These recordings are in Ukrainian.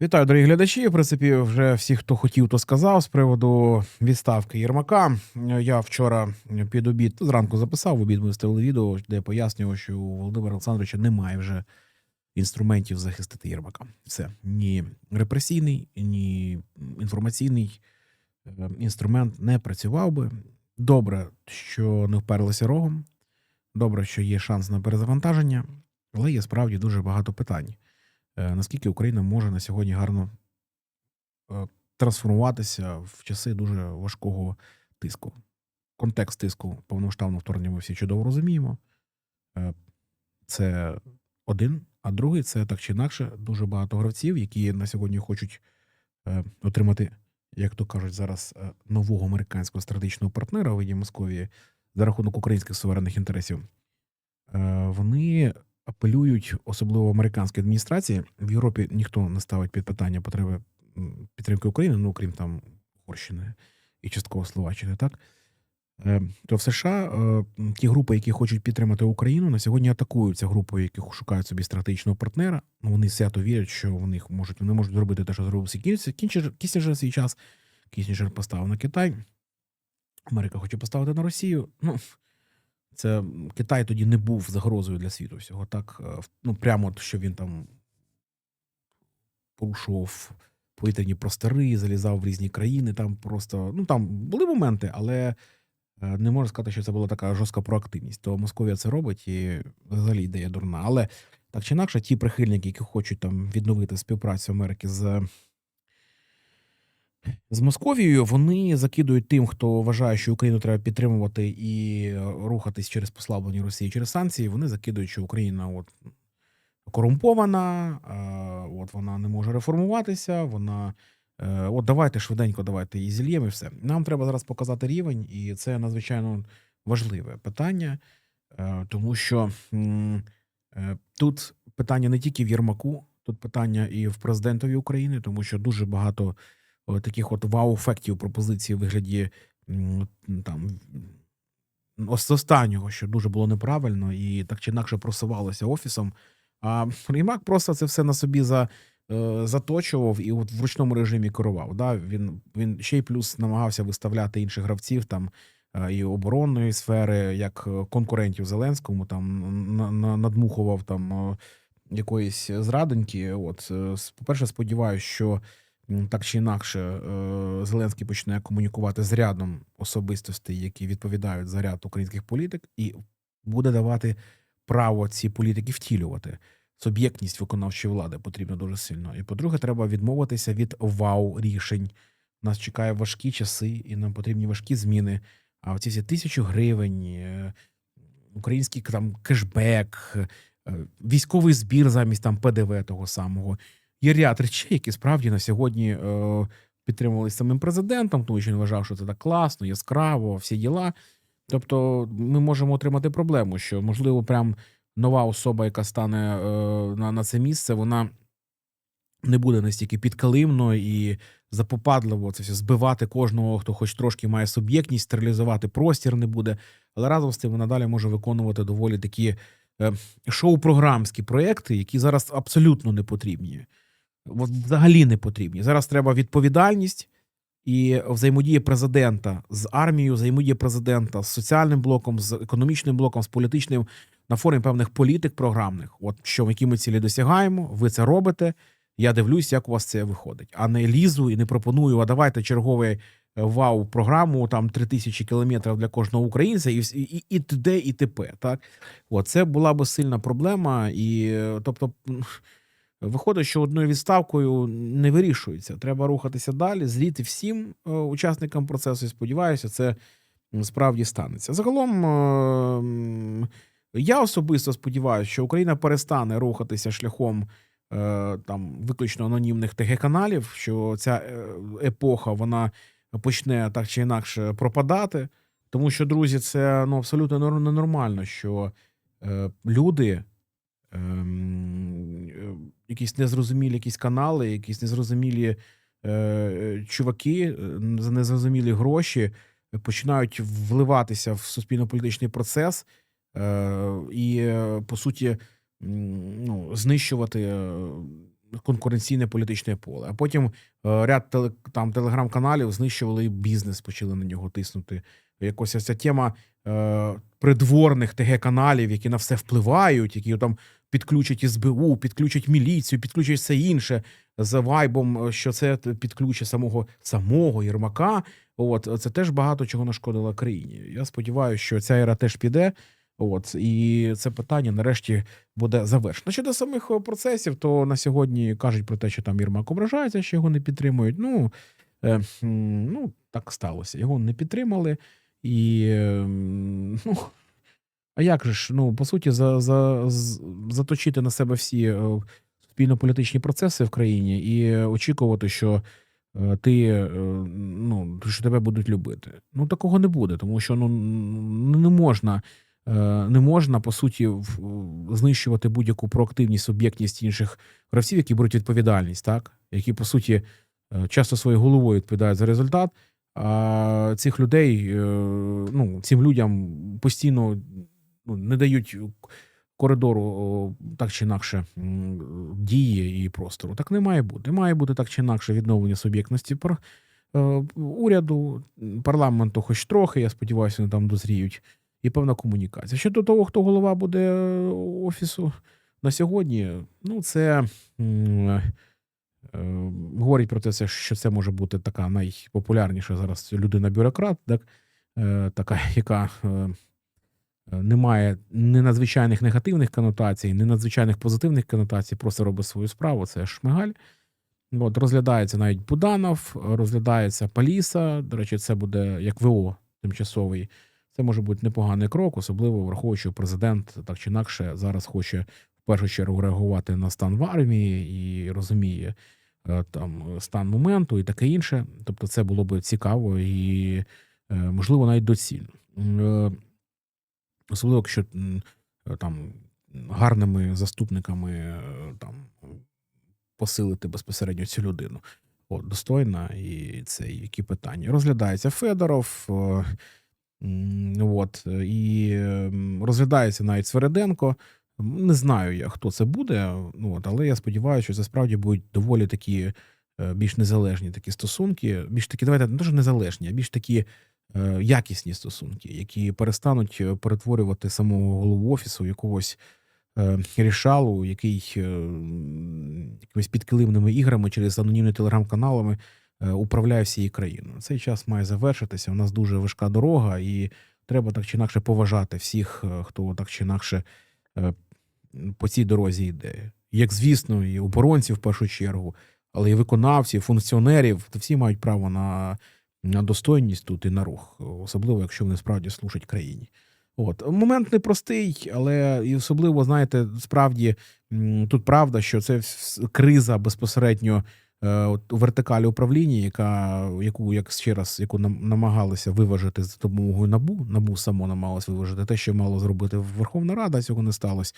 Вітаю, дорогі глядачі. В принципі, вже всі, хто хотів, то сказав з приводу відставки Єрмака. Я вчора під обід зранку записав, в обід ми вставили відео, де пояснював, що у Володимира Олександровича немає вже інструментів захистити Єрмака. Все ні репресійний, ні інформаційний е, інструмент не працював би. Добре, що не вперлися рогом. Добре, що є шанс на перезавантаження, але є справді дуже багато питань. Е, Наскільки Україна може на сьогодні гарно е, трансформуватися в часи дуже важкого тиску? Контекст тиску повномасштабного вторгнення ми всі чудово розуміємо. Е, Це один, а другий це так чи інакше дуже багато гравців, які на сьогодні хочуть отримати, як то кажуть, зараз нового американського стратегічного партнера у виді Московії за рахунок українських суверенних інтересів. Вони апелюють, особливо американській адміністрації. В Європі ніхто не ставить під питання потреби підтримки України, ну окрім там Угорщини і частково Словаччини, так? Е, То в США е, ті групи, які хочуть підтримати Україну, на сьогодні атакуються групою, які шукають собі стратегічного партнера. Ну, вони свято вірять, що вони можуть, вони можуть зробити те, що зробив Кінчер, Кісінджер свій час. Кісінджер поставив на Китай. Америка хоче поставити на Росію. Ну, це Китай тоді не був загрозою для світу всього. Так, е, ну прямо що він там порушував повітряні простори, залізав в різні країни. Там просто ну там були моменти, але е, не можна сказати, що це була така жорстка проактивність. То Московія це робить і взагалі ідея дурна. Але так чи інакше, ті прихильники, які хочуть там відновити співпрацю Америки з. З Московією вони закидують тим, хто вважає, що Україну треба підтримувати і е, рухатись через послаблення Росії через санкції. Вони закидують, що Україна от корумпована, от вона не може реформуватися. Вона е, от давайте швиденько, давайте її зільємо і все. Нам треба зараз показати рівень, і це надзвичайно важливе питання, е, тому що тут питання не тільки в Єрмаку, тут питання і в президентові України, тому що дуже багато таких от вау-ефектів пропозицій у вигляді там останнього, що дуже було неправильно, і так чи інакше просувалося офісом. А Єрмак просто це все на собі за, е, заточував і от в ручному режимі керував. Да? Він, він ще й плюс намагався виставляти інших гравців там е, і оборонної сфери, як е, конкурентів Зеленському, там на, на, надмухував там е, якоїсь зрадоньки. От, е, по-перше, сподіваюся, що так чи інакше е, Зеленський почне комунікувати з рядом особистостей, які відповідають за ряд українських політик, і буде давати право ці політики втілювати. Суб'єктність виконавчої влади потрібна дуже сильно. І по-друге, треба відмовитися від вау рішень. Нас чекає важкі часи, і нам потрібні важкі зміни. А оці всі тисячу гривень, е, український там кешбек, е, військовий збір замість там ПДВ того самого. Є ряд речей, які справді на сьогодні е, підтримувалися самим президентом, тому що він вважав, що це так класно, яскраво, всі діла. Тобто, ми можемо отримати проблему, що можливо, прям нова особа, яка стане е, на, на це місце, вона не буде настільки підкалимно і запопадливо це все збивати кожного, хто хоч трошки має суб'єктність, стерилізувати простір не буде. Але разом з тим вона далі може виконувати доволі такі е, шоу-програмські проекти, які зараз абсолютно не потрібні. Взагалі не потрібні. Зараз треба відповідальність і взаємодія президента з армією, взаємодія президента з соціальним блоком, з економічним блоком, з політичним на форумі певних політик програмних. От що які ми цілі досягаємо, ви це робите. Я дивлюсь, як у вас це виходить, а не лізу і не пропоную. А давайте черговий е, вау програму там 3000 кілометрів для кожного українця, і і, і т.д. і т.п. Так, от це була би сильна проблема, і е, тобто. Виходить, що одною відставкою не вирішується. Треба рухатися далі, зліти всім е, учасникам процесу. І сподіваюся, це справді станеться. Загалом, е, я особисто сподіваюся, що Україна перестане рухатися шляхом е, там виключно анонімних ТГ-каналів, що ця епоха вона почне так чи інакше пропадати. Тому що, друзі, це ну, абсолютно ненормально, що люди якісь незрозумілі якісь канали, якісь незрозумілі е, чуваки е, за незрозумілі гроші починають вливатися в суспільно-політичний процес е, і, е, по суті, ну, знищувати е, конкуренційне політичне поле. А потім е, ряд теле, там телеграм-каналів знищували і бізнес, почали на нього тиснути. Якось ця тема е, придворних ТГ-каналів, які на все впливають, які там підключать СБУ, підключать міліцію, підключать все інше за вайбом, е, що це підключить самого самого Єрмака. От це теж багато чого нашкодило країні. Я сподіваюся, що ця ера теж піде. От і це питання нарешті буде завершено. Щодо самих е, процесів, то на сьогодні кажуть про те, що там Єрмак ображається, що його не підтримують. Ну, е, ну так сталося. Його не підтримали. І е, ну, а як же ж? Ну, по суті, за, за, з- заточити на себе всі е, суспільно-політичні процеси в країні і очікувати, що е, ти е, ну, що тебе будуть любити. Ну, такого не буде, тому що ну, не можна. Не можна по суті знищувати будь-яку проактивність, суб'єктність інших гравців, які беруть відповідальність, так які по суті часто своєю головою відповідають за результат. А цих людей, ну цим людям постійно ну, не дають коридору так чи інакше дії і простору. Так не має бути. Має бути так чи інакше відновлення суб'єктності е, уряду, парламенту, хоч трохи. Я сподіваюся, вони там дозріють. І певна комунікація. Щодо того, хто голова буде е, офісу на сьогодні, ну це е, говорить про те, що це може бути така найпопулярніша зараз людина-бюрократ, так, е, така, яка е, не надзвичайних негативних конотацій, ні надзвичайних позитивних конотацій, просто робить свою справу. Це Шмигаль. От, розглядається навіть Буданов, розглядається Паліса. До речі, це буде як ВО тимчасовий. Це може бути непоганий крок, особливо враховуючи, президент так чи інакше зараз хоче в першу чергу реагувати на стан в армії і розуміє е, там стан моменту і таке інше. Тобто, це було б цікаво і е, можливо навіть доцільно. Особливо, якщо там гарними заступниками е, там посилити безпосередньо цю людину. От, достойна, і це які питання. Розглядається Федоров, е, от, і розглядається навіть Свереденко. Не знаю я, хто це буде, от, але я сподіваюся, що це справді будуть доволі такі е, більш незалежні такі стосунки, більш такі, давайте не дуже незалежні, а більш такі якісні стосунки, які перестануть е, перетворювати самого голову офісу якогось е, рішалу, який е, якимись підкилимними іграми через анонімні телеграм-каналами е, управляє всією країною. Цей час має завершитися. У нас дуже важка дорога, і треба так чи інакше поважати всіх, е, хто так чи інакше е, по цій дорозі йде. Як звісно, і оборонців в першу чергу, але і виконавців, функціонерів. То всі мають право на, на достойність тут і на рух, особливо якщо вони справді служать країні. От момент непростий, але і особливо, знаєте, справді тут правда, що це криза безпосередньо е, у вертикалі управління, яка яку як ще раз, яку нам намагалися виважити за допомогою набу. Набу само намагалось виважити те, що мало зробити Верховна Рада. Цього не сталося.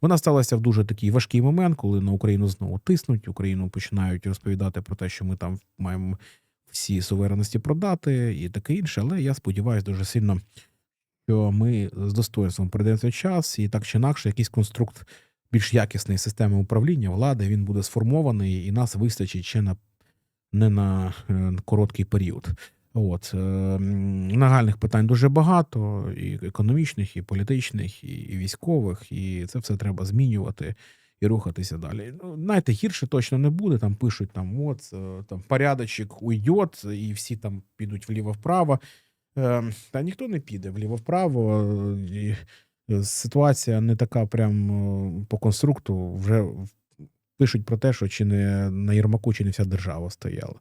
Вона сталася в дуже такий важкий момент, коли на Україну знову тиснуть. Україну починають розповідати про те, що ми там маємо всі суверенності продати і таке інше. Але я сподіваюся дуже сильно, що ми з достоинством прийдемо час, і так чи інакше, якийсь конструкт більш якісної системи управління влади він буде сформований, і нас вистачить ще на не на е, короткий період. От е, нагальних питань дуже багато, і економічних, і політичних, і військових, і це все треба змінювати і рухатися далі. Ну, знаєте, гірше точно не буде. Там пишуть там, от е, там порядочок уйдет, і всі там підуть вліво-вправо. Е, Та ніхто не піде вліво-вправо. І е, ситуація не така, прям е, по конструкту. Вже пишуть про те, що чи не на Єрмаку, чи не вся держава стояла.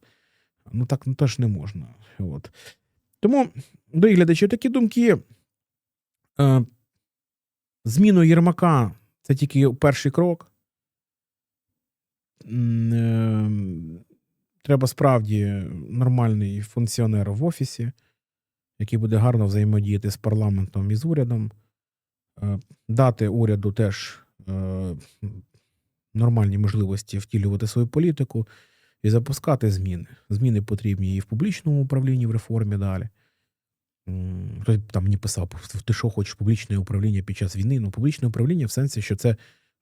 Ну так ну, теж не можна. От. Тому, дорогі глядачі, такі думки. Зміну Єрмака це тільки перший крок. Е, Треба справді нормальний функціонер в офісі, який буде гарно взаємодіяти з парламентом і з урядом. Е, Дати уряду теж е, нормальні можливості втілювати свою політику і запускати зміни. Зміни потрібні і в публічному управлінні в реформі далі. Хтось там мені писав, ти що хочеш публічне управління під час війни? Ну, публічне управління в сенсі, що це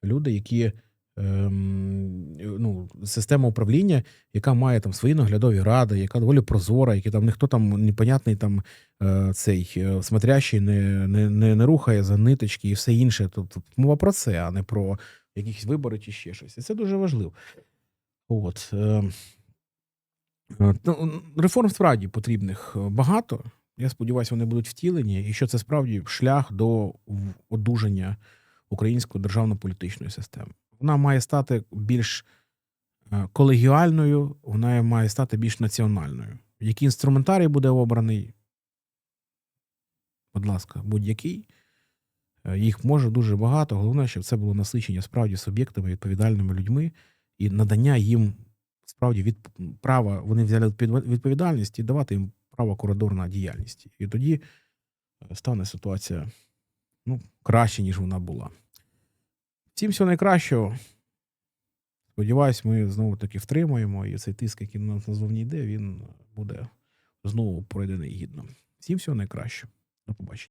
люди, які ем, ну, система управління, яка має там свої наглядові ради, яка доволі прозора, які там ніхто там непонятний там е, цей е, смотрящий не, не, не, не рухає за ниточки і все інше. Тобто мова про це, а не про якісь вибори чи ще щось. І це дуже важливо. От. Е, е, ну, реформ справді потрібних е, багато. Я сподіваюся, вони будуть втілені, і що це справді шлях до одужання української державно-політичної системи. Вона має стати більш е, колегіальною, вона має стати більш національною. Який інструментарій буде обраний? Будь ласка, будь-який. Е, Їх може дуже багато. Головне, щоб це було насичення справді суб'єктами, відповідальними людьми і надання їм справді від права. Вони взяли відповідальність і давати їм право коридор діяльність. І тоді е, стане ситуація ну, краще, ніж вона була. Всім всього найкращого. Сподіваюсь, ми знову таки втримаємо, і цей тиск, який на нас назовні йде, він буде знову пройдений гідно. Всім всього найкращого. До побачення.